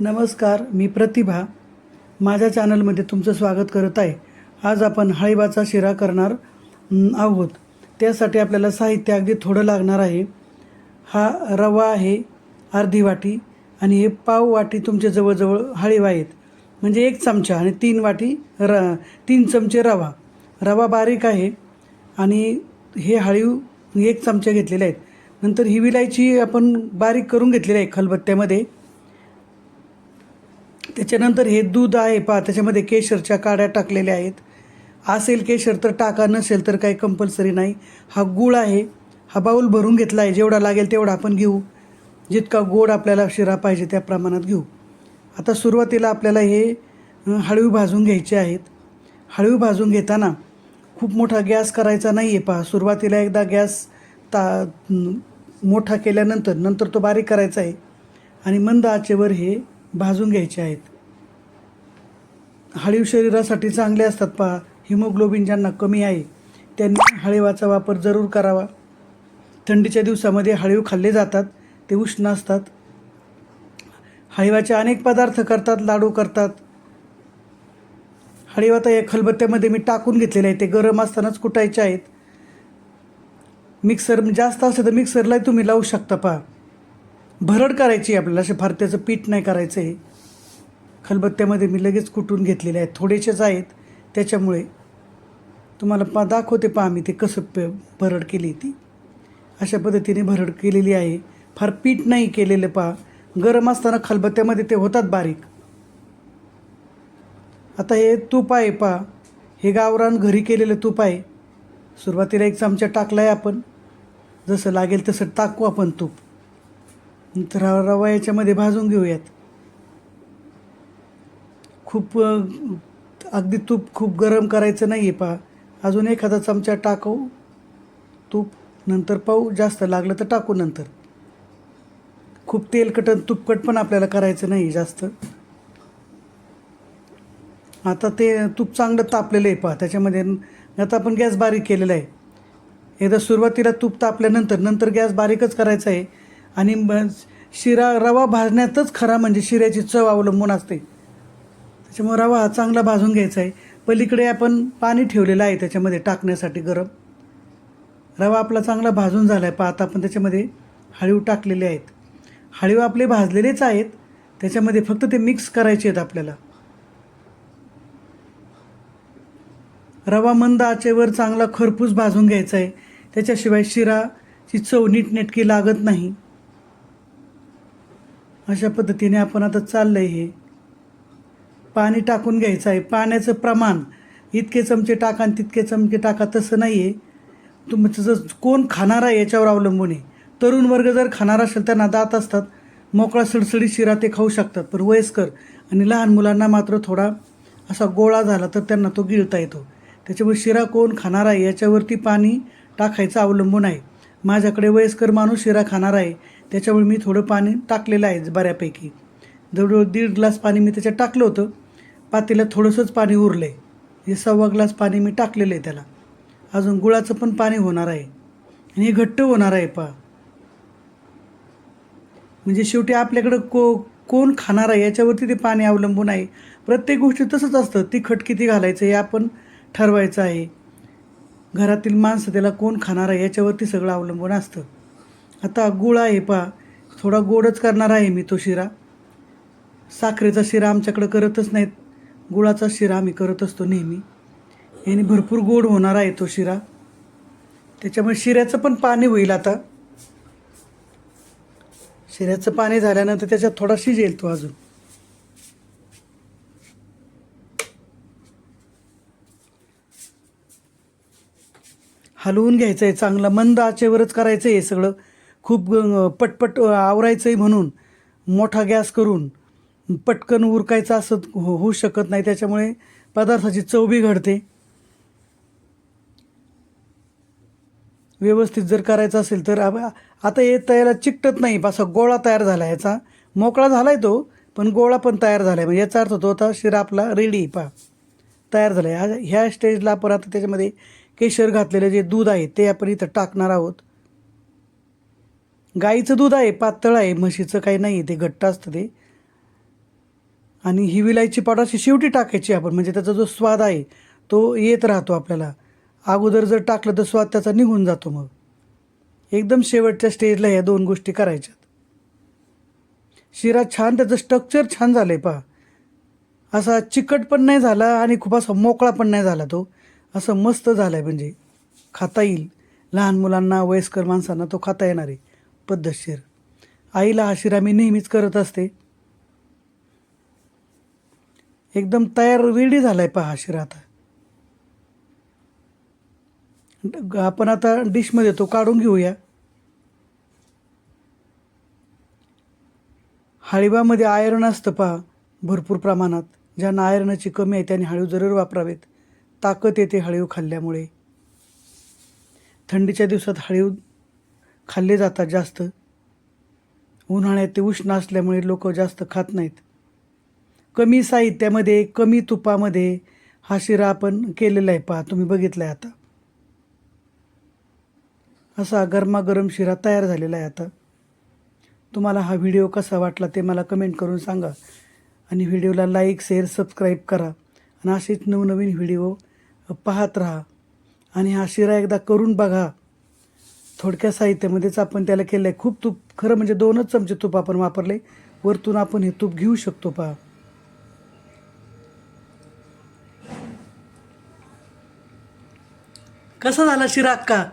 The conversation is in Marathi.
नमस्कार मी प्रतिभा. माझ्या चॅनलमध्ये तुमचं स्वागत करत आहे. आज आपण हळीबाचा शिरा करणार आहोत. त्यासाठी आपल्याला साहित्य अगदी थोडं लागणार आहे. हा रवा आहे अर्धी वाटी आणि हे पाव वाटी तुमच्या जवळजवळ हळीवा आहेत. म्हणजे एक चमचा आणि तीन वाटी र तीन चमचे रवा. रवा बारीक आहे आणि हे हळीव एक चमचे घेतलेले आहेत. नंतर ही विलायची आपण बारीक करून घेतलेली आहे खलबत्त्यामध्ये. त्याच्यानंतर हे दूध आहे पा त्याच्यामध्ये केशरच्या काड्या टाकलेल्या आहेत. असेल केशर तर टाका नसेल तर काही कंपल्सरी नाही. हा गूळ आहे हा बाऊल भरून घेतला आहे जेवढा लागेल तेवढा आपण घेऊ. जितका गोड आपल्याला शिरा पाहिजे त्या प्रमाणात घेऊ. आता सुरुवातीला आपल्याला हे हळवी भाजून घ्यायचे आहेत. हळवी भाजून घेताना खूप मोठा गॅस करायचा नाही आहे पहा. सुरुवातीला एकदा गॅस ता मोठा केल्यानंतर नंतर तो बारीक करायचा आहे. आणि मंद आचेवर हे भाजून घ्यायचे आहेत. हळीव शरीरासाठी चांगले असतात पहा. हिमोग्लोबिन ज्यांना कमी आहे. त्यांनी हळीवाचा वापर जरूर करावा. थंडीच्या दिवसामध्ये हळीव खाल्ले जातात ते उष्ण असतात. हळीवाचे अनेक पदार्थ करतात लाडू करतात. हळीव आता या खलबत्त्यामध्ये मी टाकून घेतलेले आहे. ते गरम असतानाच कुटायचे आहेत. मिक्सर जास्त असेल तर मिक्सरलाही तुम्ही लावू शकता पहा. भरड करायची आहे आपल्याला असे फार त्याचं पीठ नाही करायचं आहे. खलबत्त्यामध्ये मी लगेच कुटून घेतलेले आहेत. थोडेसेच आहेत. त्याच्यामुळे तुम्हाला पा दाखवते पहा मी ते कसं प भरड केली ती. अशा पद्धतीने भरड केलेली आहे. फार पीठ नाही केलेलं पहा. गरम असताना खलबत्त्यामध्ये ते होतात बारीक. आता हे तूप आहे पहा. हे गावरान घरी केलेलं तूप आहे. सुरुवातीला एक चमचा टाकला आहे आपण. जसं लागेल तसं टाकू आपण तूप. नंतर हा रवा याच्यामध्ये भाजून घेऊयात. खूप अगदी तूप खूप गरम करायचं नाही आहे पहा. अजून एखादा चमचा टाकू. तूप नंतर पाहू जास्त लागलं तर टाकू नंतर. खूप तेलकट तुपकट पण आपल्याला करायचं नाही जास्त. आता ते तूप चांगलं तापलेलं आहे पहा. त्याच्यामध्ये आता आपण गॅस बारीक केलेला आहे. एकदा सुरुवातीला तूप तापल्यानंतर नंतर गॅस बारीकच करायचा आहे. आणि शिरा रवा भाजण्यातच खरा म्हणजे शिऱ्याची चव अवलंबून असते. त्याच्यामुळे रवा हा चांगला भाजून घ्यायचा आहे. पलीकडे आपण पाणी ठेवलेलं आहे त्याच्यामध्ये टाकण्यासाठी गरम. रवा आपला चांगला भाजून झाला आहे पहा आता आपण त्याच्यामध्ये हळीव टाकलेले आहेत. हळीव आपले भाजलेलेच आहेत. त्याच्यामध्ये फक्त ते मिक्स करायचे आहेत आपल्याला. रवा मंद आचेवर चांगला खरपूस भाजून घ्यायचा आहे. त्याच्याशिवाय शिराची चव नीटनेटकी लागत नाही. अशा पद्धतीने आपण आता चाललं आहे हे. पाणी टाकून घ्यायचं आहे. पाण्याचं प्रमाण इतके चमचे टाका आणि तितके चमचे टाका तसं नाही आहे तुमचं जर कोण खाणार आहे याच्यावर अवलंबून आहे. तरुण वर्ग जर खाणार असेल त्यांना दात असतात. मोकळा सडसडी शिरा ते खाऊ शकतात. पण वयस्कर आणि लहान मुलांना मात्र थोडा असा गोळा झाला तर त्यांना तो गिळता येतो. त्याच्यामुळे शिरा कोण खाणार आहे याच्यावरती पाणी टाकायचं अवलंबून आहे. माझ्याकडे वयस्कर माणूस शिरा खाणार आहे. त्याच्यामुळे मी थोडं पाणी टाकलेलं आहे बऱ्यापैकी. जवळजवळ दीड ग्लास पाणी मी त्याच्यात टाकलं होतं. पातेल्यात थोडंसंच पाणी उरलं आहे हे सव्वा ग्लास पाणी मी टाकलेलं आहे त्याला. अजून गुळाचं पण पाणी होणार आहे. आणि हे घट्ट होणार आहे पा म्हणजे शेवटी आपल्याकडं को कोण खाणार आहे याच्यावरती ते पाणी अवलंबून आहे. प्रत्येक गोष्टी तसंच असतं. तिखट किती घालायचं हे आपण ठरवायचं आहे. घरातील माणसं त्याला कोण खाणार आहे याच्यावरती सगळं अवलंबून असतं. आता गुळ आहे पा. थोडा गोडच करणार आहे मी तो शिरा. साखरेचा शिरा आमच्याकडं करतच नाहीत. गुळाचा शिरा आम्ही करत असतो नेहमी. याने भरपूर गोड होणार आहे तो शिरा. त्याच्यामुळे शिऱ्याचं पण पाणी होईल आता. शिऱ्याचं पाणी झाल्यानंतर त्याच्यात थोडा शिजेल तो अजून. हलवून घ्यायचं आहे चांगलं. मंद आचेवरच करायचं आहे हे सगळं. खूप पटपट आवरायचंही म्हणून मोठा गॅस करून पटकन उरकायचं असं हो होऊ शकत नाही. त्याच्यामुळे पदार्थाची चव बिघडते. व्यवस्थित जर करायचं असेल तर आता हे तयाला चिकटत नाही. असा गोळा तयार झाला आहे याचा. मोकळा झाला आहे तो पण गोळा पण तयार झाला आहे म्हणजे याचा अर्थ तो आता शिरा आपला रेडी पा तयार झाला आहे ह्या स्टेजला आपण आता त्याच्यामध्ये केशर घातलेलं जे दूध आहे ते आपण इथं टाकणार आहोत. गाईचं दूध आहे पातळ आहे म्हशीचं काही नाही ते घट्ट असतं ते. आणि ही विलायची पावडर अशी शेवटी टाकायची आपण म्हणजे त्याचा जो स्वाद आहे तो येत राहतो आपल्याला. अगोदर जर टाकलं तर स्वाद त्याचा निघून जातो मग. एकदम शेवटच्या स्टेजला ह्या दोन गोष्टी करायच्यात. शिरा छान त्याचं स्ट्रक्चर छान झालं आहे पहा. असा चिकट पण नाही झाला आणि खूप असा मोकळा पण नाही झाला तो. असं मस्त झालं आहे म्हणजे खाता येईल. लहान मुलांना वयस्कर माणसांना तो खाता येणार आहे. पद्धतशीर आईला हा शिरा मी नेहमीच करत असते. एकदम तयार रेडी झाला आहे पहा हा शिरा आता. आपण आता डिशमध्ये तो काढून घेऊया. हळीबामध्ये आयरन असतं पहा भरपूर प्रमाणात. ज्यांना आयरनाची कमी आहे त्यांनी हळीव जरूर वापरावेत. ताकद येते हळीव खाल्ल्यामुळे. थंडीच्या दिवसात हळीव खाल्ले जातात जास्त. उन्हाळ्यात ते उष्ण असल्यामुळे लोक जास्त खात नाहीत. कमी साहित्यामध्ये कमी तुपामध्ये हा शिरा आपण केलेला आहे पहा तुम्ही बघितला आहे आता. असा गरमागरम शिरा तयार झालेला आहे आता. तुम्हाला हा व्हिडिओ कसा वाटला ते मला कमेंट करून सांगा. आणि व्हिडिओला लाईक शेअर सबस्क्राईब करा. आणि असेच नवनवीन व्हिडिओ पाहत राहा. आणि हा शिरा एकदा करून बघा. थोडक्या साहित्यामध्येच आपण त्याला केलं आहे खूप तूप खरं म्हणजे दोनच चमचे तूप आपण वापरले. वरतून आपण हे तूप घेऊ शकतो पहा. कसा झाला शिराक्का?